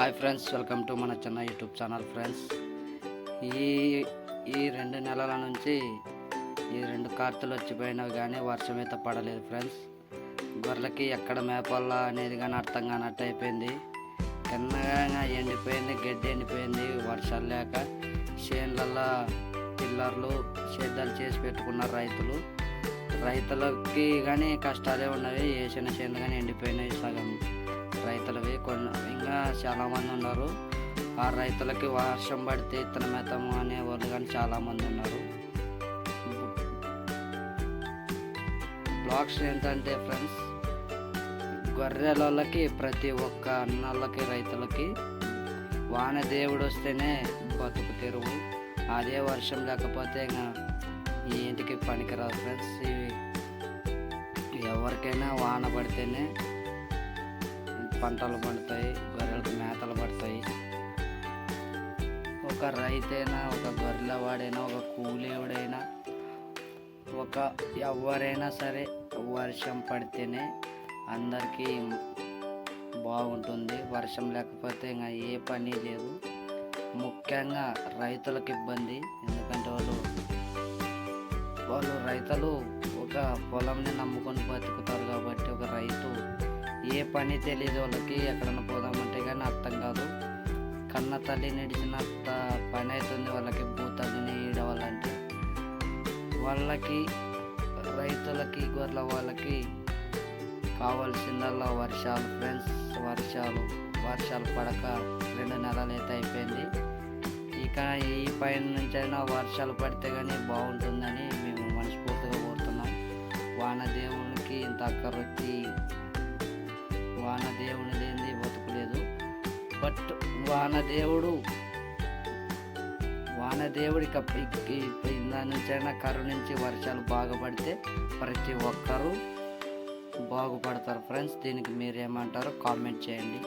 Hi friends welcome to మన చిన్న YouTube channel friends. ఈ ఈ రెండు నెలల నుంచి ఈ రెండు కార్తలు వచ్చిపోయినవి కానీ వర్షం అయితే పడలేదు ఫ్రెండ్స్. గొర్రెలకి ఎక్కడ మేపాలా అనేది కానీ అర్థం కానట్టు అయిపోయింది. తిన్నగా ఎండిపోయింది గడ్డి ఎండిపోయింది వర్షాలు లేక చేన్లల్లో పిల్లర్లు సేద్యాలు చేసి పెట్టుకున్నారు రైతులు. రైతులకి కానీ కష్టాలే ఉన్నవి వేసిన చేనులు కానీ ఎండిపోయినాయి సగం. రైతులవి కొన్ని ఇంకా చాలామంది ఉన్నారు. ఆ రైతులకి వర్షం పడితే ఇత్తన మెత్తము అనే వాళ్ళు కానీ చాలామంది ఉన్నారు. బ్లాక్స్ ఏంటంటే ఫ్రెండ్స్ గొర్రెలకి ప్రతి ఒక్క అన్నలకి రైతులకి వాన దేవుడు వస్తేనే బతుకు తెరువు. అదే వర్షం లేకపోతే ఇంకా ఈ ఇంటికి పనికిరాదు ఫ్రెండ్స్. ఇవి ఎవరికైనా వాన పడితేనే పంటలు పండుతాయి గొర్రెలకు మేతలు పడతాయి. ఒక రైతైనా ఒక గొర్రెల వాడైనా ఒక కూలీవుడైనా ఒక ఎవరైనా సరే వర్షం పడితేనే అందరికీ బాగుంటుంది. వర్షం లేకపోతే ఇంకా ఏ పని లేదు. ముఖ్యంగా రైతులకు ఇబ్బంది. ఎందుకంటే వాళ్ళు వాళ్ళు రైతులు ఒక పొలంని నమ్ముకొని బతుకుతారు కాబట్టి ఒక రైతు ఏ పని తెలియదు వాళ్ళకి ఎక్కడన్నా పోదామంటే కానీ అర్థం కాదు. కన్న తల్లి నడిచినంత పని అవుతుంది వాళ్ళకి భూతల్లిని ఈడవాలంటే. వాళ్ళకి రైతులకి గొర్రెల వాళ్ళకి కావాల్సిందల్లా వర్షాలు ఫ్రెండ్స్ వర్షాలు వర్షాలు పడక రెండు నెలలు అయితే అయిపోయింది. ఇక ఈ పైన నుంచి అయినా వర్షాలు పడితే కానీ బాగుంటుందని మేము మనస్ఫూర్తిగా కోరుతున్నాం. వాన దేవునికి ఇంత అక్కరొచ్చి వాన దేవుని లేనిది బతుకులేదు. బట్ వాన దేవుడు వాన దేవుడి దాని నుంచి వర్షాలు బాగా పడితే ప్రతి ఒక్కరూ బాగుపడతారు. ఫ్రెండ్స్ దీనికి మీరు ఏమంటారో కామెంట్ చేయండి.